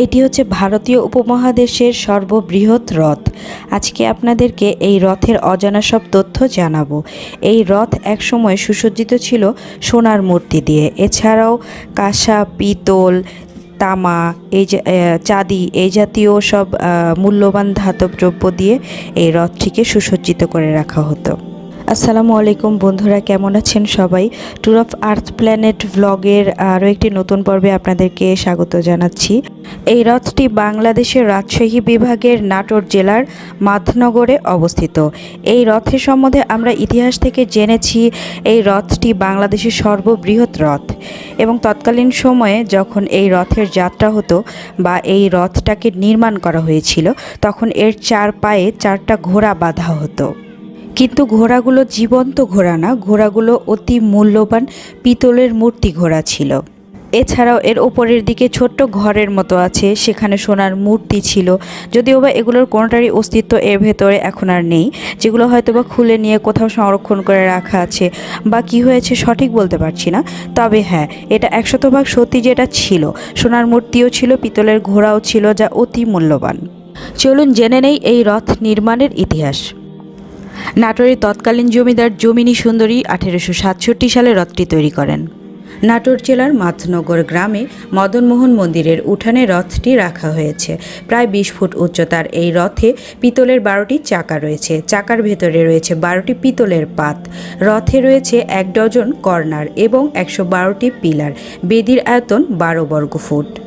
এটি হচ্ছে ভারতীয় উপমহাদেশের সর্ববৃহৎ রথ। আজকে আপনাদেরকে এই রথের অজানা সব তথ্য জানাব। এই রথ একসময় সুসজ্জিত ছিল সোনার মূর্তি দিয়ে। এছাড়াও কাঁসা, পিতল, তামা, এই চাঁদি, এই জাতীয় সব মূল্যবান ধাতব দ্রব্য দিয়ে এই রথটিকে সুসজ্জিত করে রাখা হতো। আসসালামু আলাইকুম বন্ধুরা, কেমন আছেন সবাই? ট্যুর অফ আর্থ প্ল্যানেট ভ্লগের আরও একটি নতুন পর্বে আপনাদেরকে স্বাগত জানাচ্ছি। এই রথটি বাংলাদেশের রাজশাহী বিভাগের নাটোর জেলার মাধনগরে অবস্থিত। এই রথের সম্বন্ধে আমরা ইতিহাস থেকে জেনেছি, এই রথটি বাংলাদেশের সর্ববৃহৎ রথ এবং তৎকালীন সময়ে যখন এই রথের যাত্রা হতো বা এই রথটাকে নির্মাণ করা হয়েছিল, তখন এর চার পায়ে চারটা ঘোড়া বাঁধা হতো। কিন্তু ঘোড়াগুলো জীবন্ত ঘোড়া না, ঘোড়াগুলো অতি মূল্যবান পিতলের মূর্তি ঘোড়া ছিল। এছাড়াও এর ওপরের দিকে ছোট্ট ঘরের মতো আছে, সেখানে সোনার মূর্তি ছিল। যদিও বা এগুলোর কোনোটারই অস্তিত্ব এর ভেতরে এখন আর নেই, যেগুলো হয়তো বা খুলে নিয়ে কোথাও সংরক্ষণ করে রাখা আছে। বা কি হয়েছে সঠিক বলতে পারছি না, তবে হ্যাঁ এটা একশতভাগ সত্যি যেটা ছিল। সোনার মূর্তিও ছিল, পিতলের ঘোড়াও ছিল, যা অতি মূল্যবান। চলুন জেনে নেই এই রথ নির্মাণের ইতিহাস। নাটোরের তৎকালীন জমিদার জমিনী সুন্দরী আঠেরোশো সাতষট্টি সালে রথটি তৈরি করেন। নাটোর জেলার মাথনগর গ্রামে মদনমোহন মন্দিরের উঠানে রথটি রাখা হয়েছে। প্রায় বিশ ফুট উচ্চতার এই রথে পিতলের বারোটি চাকা রয়েছে। চাকার ভেতরে রয়েছে বারোটি পিতলের পাত। রথে রয়েছে এক ডজন কর্নার এবং একশো বারোটি পিলার। বেদির আয়তন বারো বর্গ ফুট।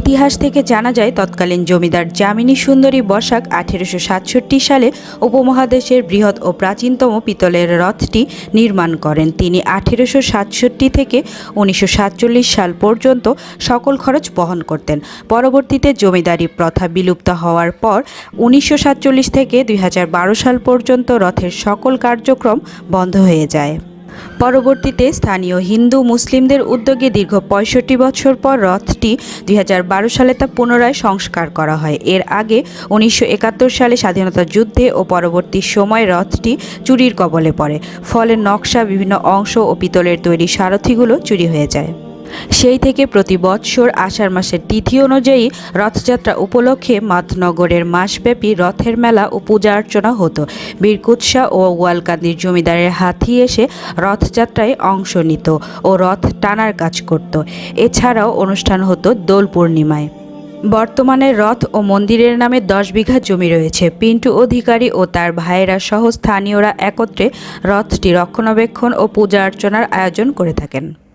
ইতিহাস থেকে জানা যায়, তৎকালীন জমিদার যামিনী সুন্দরী বসাক আঠেরোশো সাতষট্টি সালে উপমহাদেশের বৃহৎ ও প্রাচীনতম পিতলের রথটি নির্মাণ করেন। তিনি আঠেরোশো সাতষট্টি থেকে উনিশশো সাতচল্লিশ সাল পর্যন্ত সকল খরচ বহন করতেন। পরবর্তীতে জমিদারি প্রথা বিলুপ্ত হওয়ার পর উনিশশো সাতচল্লিশ থেকে দুই হাজার বারো সাল পর্যন্ত রথের সকল কার্যক্রম বন্ধ হয়ে যায়। পরবর্তীতে স্থানীয় হিন্দু মুসলিমদের উদ্যোগে দীর্ঘ পঁয়ষট্টি বছর পর রথটি দুই হাজার বারো সালে তা পুনরায় সংস্কার করা হয়। এর আগে উনিশশো একাত্তর সালে স্বাধীনতা যুদ্ধে ও পরবর্তী সময় রথটি চুরির কবলে পড়ে। ফলে নকশা, বিভিন্ন অংশ ও পিতলের তৈরি সারথিগুলো চুরি হয়ে যায়। সেই থেকে প্রতি বৎসর আষাঢ় মাসের তিথি অনুযায়ী রথযাত্রা উপলক্ষে মাতনগরের মাসব্যাপী রথের মেলা ও পূজা অর্চনা হতো। বীরকুৎসা ও ওয়ালকান্দির জমিদারের হাতি এসে রথযাত্রায় অংশ নিত ও রথ টানার কাজ করত। এছাড়াও অনুষ্ঠান হতো দোল পূর্ণিমায়। বর্তমানে রথ ও মন্দিরের নামে দশ বিঘা জমি রয়েছে। পিন্টু অধিকারী ও তার ভাইয়েরা সহ স্থানীয়রা একত্রে রথটি রক্ষণাবেক্ষণ ও পূজা অর্চনার আয়োজন করে থাকেন।